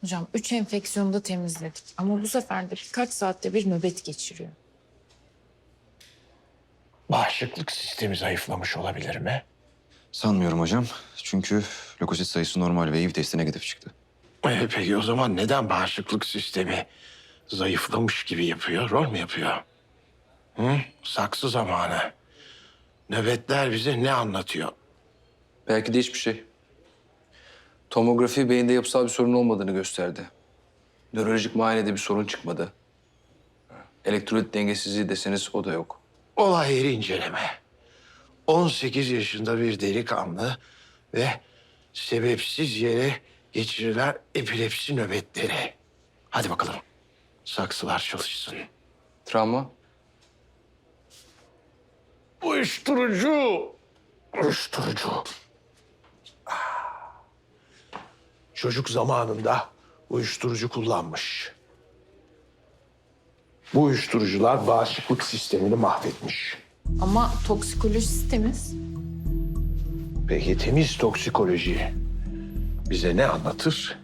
Hocam üç enfeksiyonu da temizledik. Ama bu sefer de birkaç saatte bir nöbet geçiriyor. Bağışıklık sistemi zayıflamış olabilir mi? Sanmıyorum hocam. Çünkü lökosit sayısı normal ve HIV testi negatif çıktı. Ee, peki o zaman neden bağışıklık sistemi zayıflamış gibi yapıyor? Rol mü yapıyor? Hı? Saksı zamanı. Nöbetler bize ne anlatıyor? Belki de hiçbir şey. Tomografi beyinde yapısal bir sorun olmadığını gösterdi. Nörolojik muayenede bir sorun çıkmadı. Elektrolit dengesizliği deseniz o da yok. Olay yeri inceleme. 18 yaşında bir delikanlı ve sebepsiz yere geçirilen epilepsi nöbetleri. Hadi bakalım. Saksılar çalışsın. Travma? Uyuşturucu. Uyuşturucu. Çocuk zamanında uyuşturucu kullanmış. Bu uyuşturucular bağışıklık sistemini mahvetmiş. Ama toksikolojisi temiz. Peki temiz toksikoloji bize ne anlatır?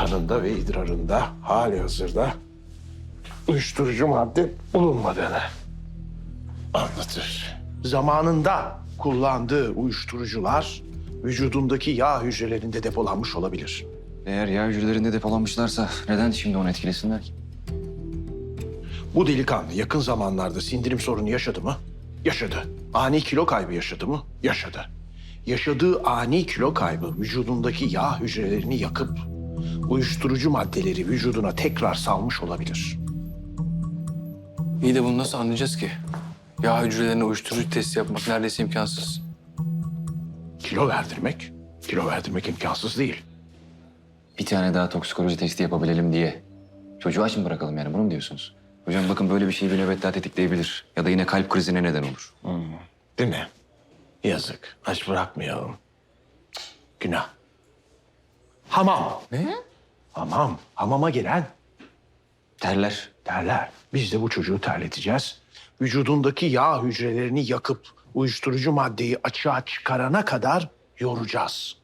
Kanında ve idrarında hali hazırda uyuşturucu madde bulunmadığını anlatır. Zamanında kullandığı uyuşturucular vücudundaki yağ hücrelerinde depolanmış olabilir. Eğer yağ hücrelerinde depolanmışlarsa neden şimdi onu etkilesinler ki? Bu delikanlı yakın zamanlarda sindirim sorunu yaşadı mı? Yaşadı. Ani kilo kaybı yaşadı mı? Yaşadı. Yaşadığı ani kilo kaybı vücudundaki yağ hücrelerini yakıp uyuşturucu maddeleri vücuduna tekrar salmış olabilir. İyi de bunu nasıl anlayacağız ki? Yağ hücrelerine uyuşturucu testi yapmak neredeyse imkansız. Kilo verdirmek, kilo verdirmek imkansız değil. Bir tane daha toksikoloji testi yapabilelim diye. Çocuğu aç mı bırakalım yani bunu mu diyorsunuz? Hocam bakın böyle bir şey bir nöbet daha tetikleyebilir. Ya da yine kalp krizine neden olur. Değil mi? Yazık. Aç bırakmayalım. Günah. Hamam. Ne? Hamam. Hamama gelen Terler. terler. Biz de bu çocuğu terleteceğiz. Vücudundaki yağ hücrelerini yakıp uyuşturucu maddeyi açığa çıkarana kadar yoracağız.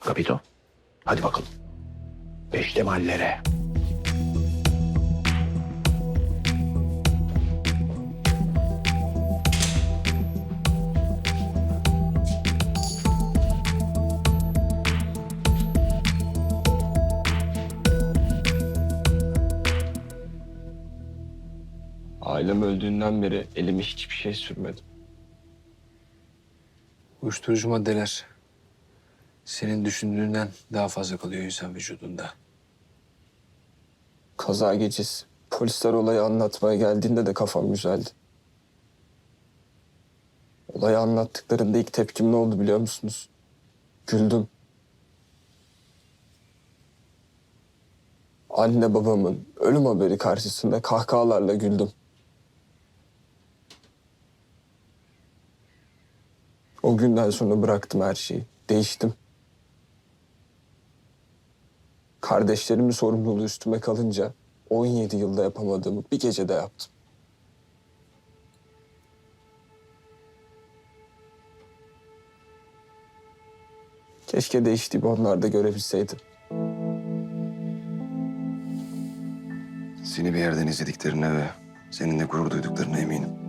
Kapito. Hadi bakalım. Beştemallere. Ailem öldüğünden beri elime hiçbir şey sürmedim. Uyuşturucu maddeler senin düşündüğünden daha fazla kalıyor insan vücudunda. Kaza gecesi polisler olayı anlatmaya geldiğinde de kafam güzeldi. Olayı anlattıklarında ilk tepkim ne oldu biliyor musunuz? Güldüm. Anne babamın ölüm haberi karşısında kahkahalarla güldüm. O günden sonra bıraktım her şeyi. Değiştim. Kardeşlerimin sorumluluğu üstüme kalınca 17 yılda yapamadığımı bir gecede yaptım. Keşke değiştiğimi onlar da görebilseydim. Seni bir yerden izlediklerine ve seninle gurur duyduklarına eminim.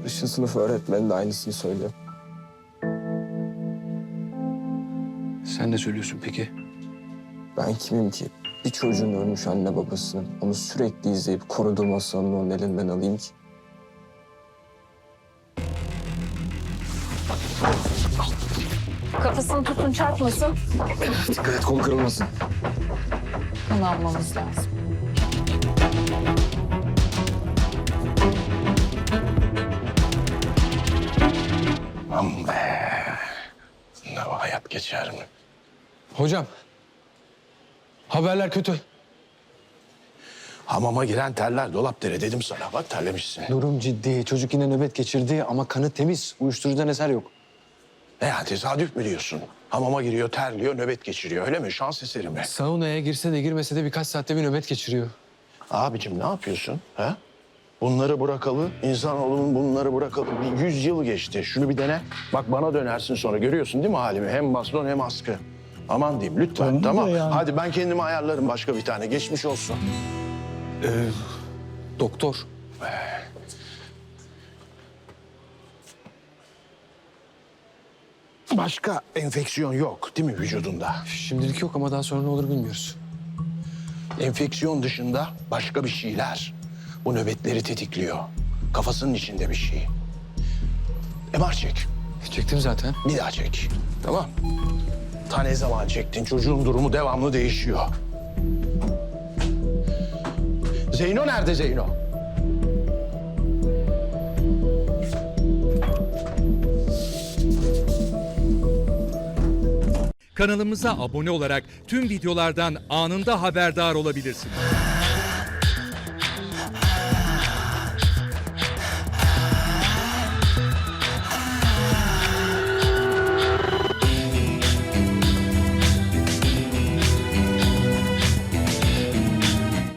Barış'ın sınıf öğretmeni de aynısını söylüyor. Sen ne söylüyorsun peki? Ben kimim ki? Bir çocuğun ölmüş anne babasının onu sürekli izleyip koruduğu masalını onun elinden alayım ki. Kafasını tutun çarpmasın. Dikkat et kol kırılmasın. Kan almamız lazım. Aman be. Ne o hayat geçer mi? Hocam. Haberler kötü. Hamama giren terler dolap dere dedim sana. Bak terlemişsin. Durum ciddi. Çocuk yine nöbet geçirdi ama kanı temiz. Uyuşturucudan eser yok. Ne yani tesadüf mü diyorsun? Hamama giriyor, terliyor, nöbet geçiriyor. Öyle mi? Şans eseri mi? Saunaya girse de girmese de birkaç saatte bir nöbet geçiriyor. Abicim ne yapıyorsun? Ha? Bunları bırakalı, insanoğlunun bunları bırakalı bir yüz yıl geçti. Şunu bir dene. Bak bana dönersin sonra. Görüyorsun değil mi halimi? Hem baston hem askı. Aman diyeyim lütfen tamam. Hadi ben kendimi ayarlarım başka bir tane. Geçmiş olsun. Doktor. Başka enfeksiyon yok değil mi vücudunda? Şimdilik yok ama daha sonra ne olur bilmiyoruz. Enfeksiyon dışında başka bir şeyler bu nöbetleri tetikliyor. Kafasının içinde bir şey. MR çek. Çektim zaten. Bir daha çek. Tamam. Ta ne zaman çektin? Çocuğun durumu devamlı değişiyor. Zeyno nerede Zeyno? Kanalımıza abone olarak tüm videolardan anında haberdar olabilirsiniz.